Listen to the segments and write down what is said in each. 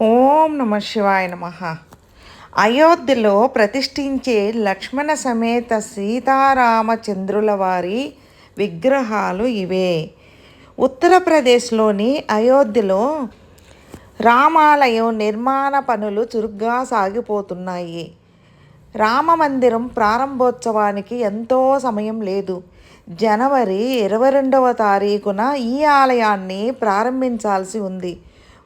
ఓం నమ శివాయ నమ. అయోధ్యలో ప్రతిష్ఠించే లక్ష్మణ సమేత సీతారామచంద్రుల వారి విగ్రహాలు ఇవే. ఉత్తరప్రదేశ్లోని అయోధ్యలో రామాలయం నిర్మాణ పనులు చురుగ్గా సాగిపోతున్నాయి. రామ మందిరం ప్రారంభోత్సవానికి ఎంతో సమయం లేదు. జనవరి ఇరవై రెండవ తారీఖున ఈ ఆలయాన్ని ప్రారంభించాల్సి ఉంది.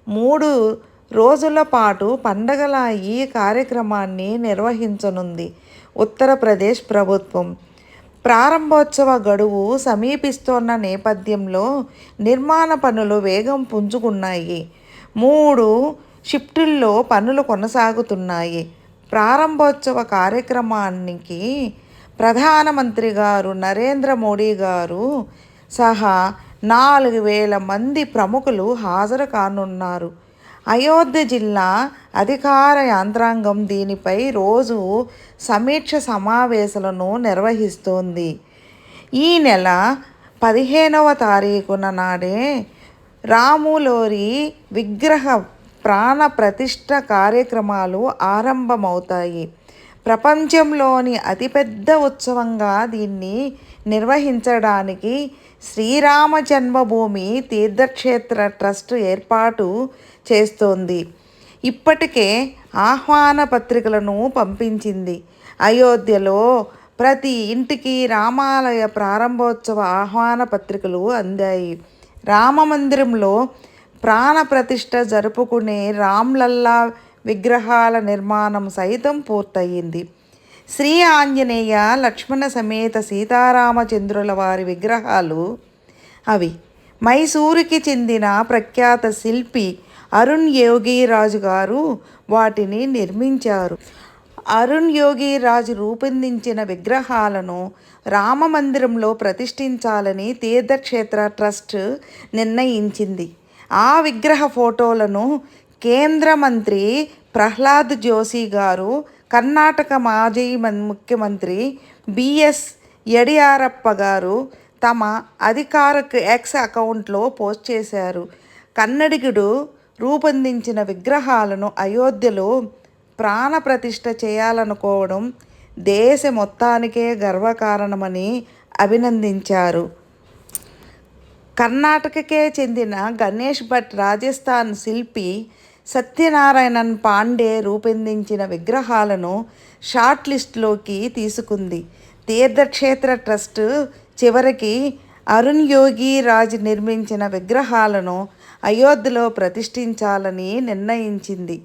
మూడు రోజుల పాటు పండగల ఈ కార్యక్రమాన్ని నిర్వహించనుంది ఉత్తరప్రదేశ్ ప్రభుత్వం. ప్రారంభోత్సవ గడువు సమీపిస్తోన్న నేపథ్యంలో నిర్మాణ పనులు వేగం పుంజుకున్నాయి. మూడు షిఫ్టుల్లో పనులు కొనసాగుతున్నాయి. ప్రారంభోత్సవ కార్యక్రమానికి ప్రధానమంత్రి గారు నరేంద్ర మోడీ గారు సహా నాలుగు వేల మంది ప్రముఖులు హాజరు కానున్నారు. అయోధ్య జిల్లా అధికార యంత్రాంగం దీనిపై రోజు సమీక్ష సమావేశాలను నిర్వహిస్తోంది. ఈ నెల పదిహేనవ తారీఖున నాడే రాములోరి విగ్రహ ప్రాణ ప్రతిష్ట కార్యక్రమాలు ఆరంభమవుతాయి. ప్రపంచంలోని అతిపెద్ద ఉత్సవంగా దీన్ని నిర్వహించడానికి శ్రీరామ జన్మభూమి తీర్థక్షేత్ర ట్రస్ట్ ఏర్పాటు చేస్తోంది. ఇప్పటికే ఆహ్వాన పత్రికలను పంపించింది. అయోధ్యలో ప్రతి ఇంటికి రామాలయ ప్రారంభోత్సవ ఆహ్వాన పత్రికలు అందాయి. రామ మందిరంలో ప్రాణ ప్రతిష్ఠ జరుపుకునే రామ్లల్లా విగ్రహాల నిర్మాణం సైతం పూర్తయింది. శ్రీ ఆంజనేయ లక్ష్మణ సమేత సీతారామచంద్రుల వారి విగ్రహాలు అవి. మైసూరుకి చెందిన ప్రఖ్యాత శిల్పి అరుణ్ యోగిరాజు గారు వాటిని నిర్మించారు. అరుణ్ యోగిరాజు రూపొందించిన విగ్రహాలను రామ మందిరంలో ప్రతిష్ఠించాలని తీర్థక్షేత్ర ట్రస్ట్ నిర్ణయించింది. ఆ విగ్రహ ఫోటోలను కేంద్ర మంత్రి ప్రహ్లాద్ జోషి గారు కర్ణాటక మాజీ ముఖ్యమంత్రి బిఎస్ యడియారప్ప గారు తమ అధికారిక ఎక్స్ అకౌంట్లో పోస్ట్ చేశారు. కన్నడిగుడు రూపొందించిన విగ్రహాలను అయోధ్యలో ప్రాణప్రతిష్ఠ చేయాలనుకోవడం దేశ మొత్తానికే గర్వకారణమని అభినందించారు. కర్ణాటకకే చెందిన గణేష్ భట్ రాజస్థాన్ శిల్పి సత్యనారాయణన్ పాండే రూపొందించిన విగ్రహాలను షార్ట్ లిస్ట్లోకి తీసుకుంది. తీర్థక్షేత్ర ట్రస్ట్ చివరికి అరుణ్ యోగి రాజ్ నిర్మించిన విగ్రహాలను అయోధ్యలో ప్రతిష్ఠించాలని నిర్ణయించింది.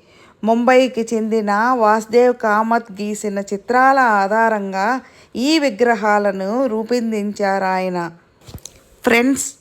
ముంబైకి చెందిన వాసుదేవ్ కామత్ గీసిన చిత్రాల ఆధారంగా ఈ విగ్రహాలను రూపొందించారు ఆయన ఫ్రెండ్స్